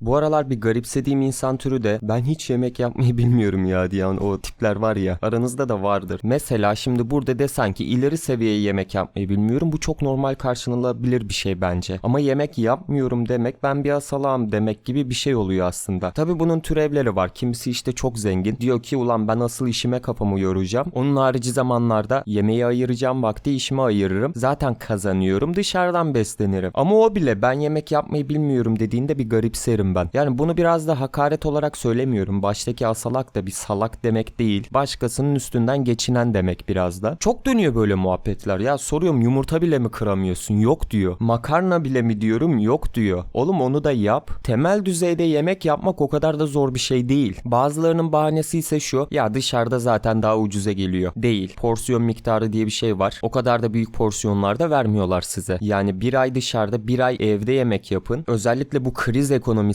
Bu aralar bir garipsediğim insan türü de ben hiç yemek yapmayı bilmiyorum ya diyen o tipler var ya aranızda da vardır. Mesela şimdi burada desen ki ileri seviyeye yemek yapmayı bilmiyorum bu çok normal karşılanabilir bir şey bence. Ama yemek yapmıyorum demek ben bir asalağım demek gibi bir şey oluyor aslında. Tabi bunun türevleri var. Kimisi işte çok zengin. Diyor ki ulan ben asıl işime kafamı yoracağım. Onun harici zamanlarda yemeği ayıracağım vakti işime ayırırım. Zaten kazanıyorum dışarıdan beslenirim. Ama o bile ben yemek yapmayı bilmiyorum dediğinde bir garipserim ben. Yani bunu biraz da hakaret olarak söylemiyorum. Baştaki asalak da bir salak demek değil. Başkasının üstünden geçinen demek biraz da. Çok dönüyor böyle muhabbetler. Ya soruyorum yumurta bile mi kıramıyorsun? Yok diyor. Makarna bile mi diyorum? Yok diyor. Oğlum onu da yap. Temel düzeyde yemek yapmak o kadar da zor bir şey değil. Bazılarının bahanesi ise şu. Ya dışarıda zaten daha ucuza geliyor. Değil. Porsiyon miktarı diye bir şey var. O kadar da büyük porsiyonlarda vermiyorlar size. Yani bir ay dışarıda bir ay evde yemek yapın. Özellikle bu kriz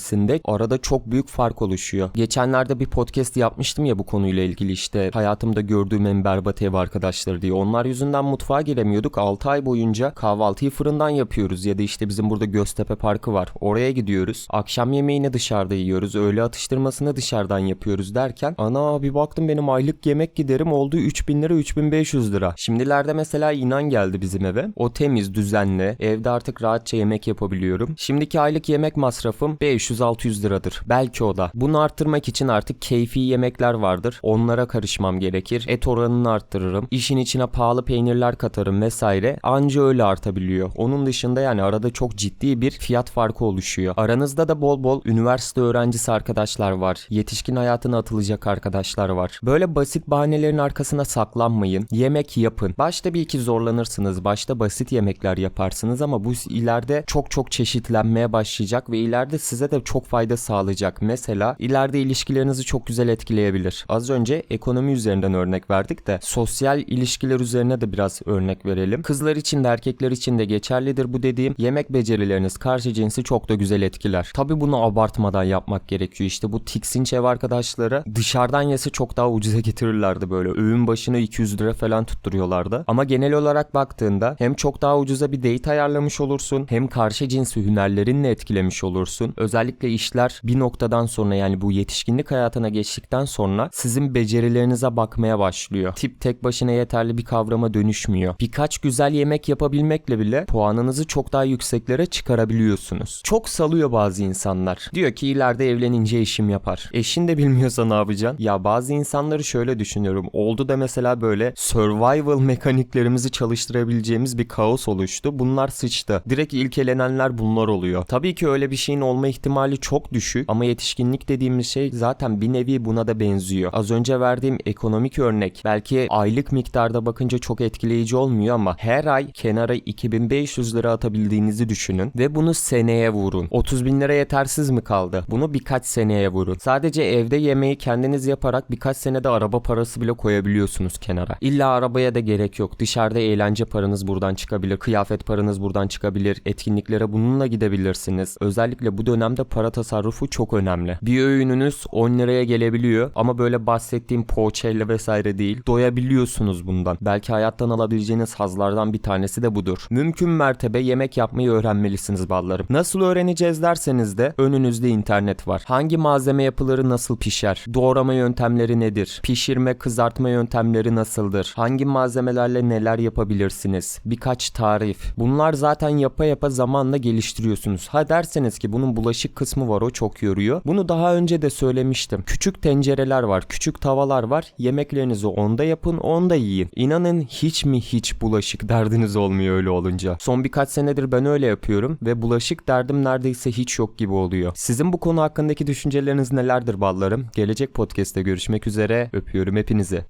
ekonomisinde arada çok büyük fark oluşuyor. Geçenlerde bir podcast yapmıştım ya bu konuyla ilgili işte hayatımda gördüğüm en berbat ev arkadaşları diye. Onlar yüzünden mutfağa giremiyorduk. 6 ay boyunca kahvaltıyı fırından yapıyoruz ya da işte bizim burada Göztepe Parkı var. Oraya gidiyoruz. Akşam yemeğini dışarıda yiyoruz. Öğle atıştırmasını dışarıdan yapıyoruz derken ana bir baktım benim aylık yemek giderim oldu 3000 lira 3500 lira. Şimdilerde mesela inan geldi bizim eve. O temiz, düzenli. Evde artık rahatça yemek yapabiliyorum. Şimdiki aylık yemek masrafım 500-600 liradır. Belki o da. Bunu arttırmak için artık keyfi yemekler vardır. Onlara karışmam gerekir. Et oranını arttırırım. İşin içine pahalı peynirler katarım vesaire. Anca öyle artabiliyor. Onun dışında yani arada çok ciddi bir fiyat farkı oluşuyor. Aranızda da bol bol üniversite öğrencisi arkadaşlar var. Yetişkin hayatına atılacak arkadaşlar var. Böyle basit bahanelerin arkasına saklanmayın. Yemek yapın. Başta bir iki zorlanırsınız. Başta basit yemekler yaparsınız ama bu ileride çok çok çeşitlenmeye başlayacak ve ileride size de çok fayda sağlayacak. Mesela ileride ilişkilerinizi çok güzel etkileyebilir. Az önce ekonomi üzerinden örnek verdik de sosyal ilişkiler üzerine de biraz örnek verelim. Kızlar için de erkekler için de geçerlidir bu dediğim. Yemek becerileriniz karşı cinsi çok da güzel etkiler. Tabi bunu abartmadan yapmak gerekiyor. İşte bu tiksinç ev arkadaşları dışarıdan yese çok daha ucuza getirirlerdi böyle. Öğün başına 200 lira falan tutturuyorlardı. Ama genel olarak baktığında hem çok daha ucuza bir date ayarlamış olursun hem karşı cinsi hünerlerinle etkilemiş olursun. Özellikle işler bir noktadan sonra yani bu yetişkinlik hayatına geçtikten sonra sizin becerilerinize bakmaya başlıyor. Tip tek başına yeterli bir kavrama dönüşmüyor. Birkaç güzel yemek yapabilmekle bile puanınızı çok daha yükseklere çıkarabiliyorsunuz. Çok salıyor bazı insanlar. Diyor ki ileride evlenince eşim yapar. Eşin de bilmiyorsa ne yapacaksın? Ya bazı insanları şöyle düşünüyorum. Oldu da mesela böyle survival mekaniklerimizi çalıştırabileceğimiz bir kaos oluştu. Bunlar sıçtı. Direkt ilkelenenler bunlar oluyor. Tabii ki öyle bir şeyin olma ihtimali çok düşük ama yetişkinlik dediğimiz şey zaten bir nevi buna da benziyor. Az önce verdiğim ekonomik örnek belki aylık miktarda bakınca çok etkileyici olmuyor ama her ay kenara 2500 lira atabildiğinizi düşünün ve bunu seneye vurun. 30 bin lira yetersiz mi kaldı? Bunu birkaç seneye vurun. Sadece evde yemeği kendiniz yaparak birkaç senede araba parası bile koyabiliyorsunuz kenara. İlla arabaya da gerek yok. Dışarıda eğlence paranız buradan çıkabilir. Kıyafet paranız buradan çıkabilir. Etkinliklere bununla gidebilirsiniz. Özellikle bu dönemde para tasarrufu çok önemli. Bir öğününüz 10 liraya gelebiliyor ama böyle bahsettiğim poğaçayla vesaire değil. Doyabiliyorsunuz bundan. Belki hayattan alabileceğiniz hazlardan bir tanesi de budur. Mümkün mertebe yemek yapmayı öğrenmelisiniz ballarım. Nasıl öğreneceğiz derseniz de önünüzde internet var. Hangi malzeme yapıları nasıl pişer? Doğrama yöntemleri nedir? Pişirme, kızartma yöntemleri nasıldır? Hangi malzemelerle neler yapabilirsiniz? Birkaç tarif. Bunlar zaten yapa yapa zamanla geliştiriyorsunuz. Ha derseniz ki bunun bulaşık kısmı var o çok yoruyor. Bunu daha önce de söylemiştim. Küçük tencereler var, küçük tavalar var. Yemeklerinizi onda yapın, onda yiyin. İnanın hiç mi hiç bulaşık derdiniz olmuyor öyle olunca. Son birkaç senedir ben öyle yapıyorum ve bulaşık derdim neredeyse hiç yok gibi oluyor. Sizin bu konu hakkındaki düşünceleriniz nelerdir ballarım? Gelecek podcast'te görüşmek üzere. Öpüyorum hepinizi.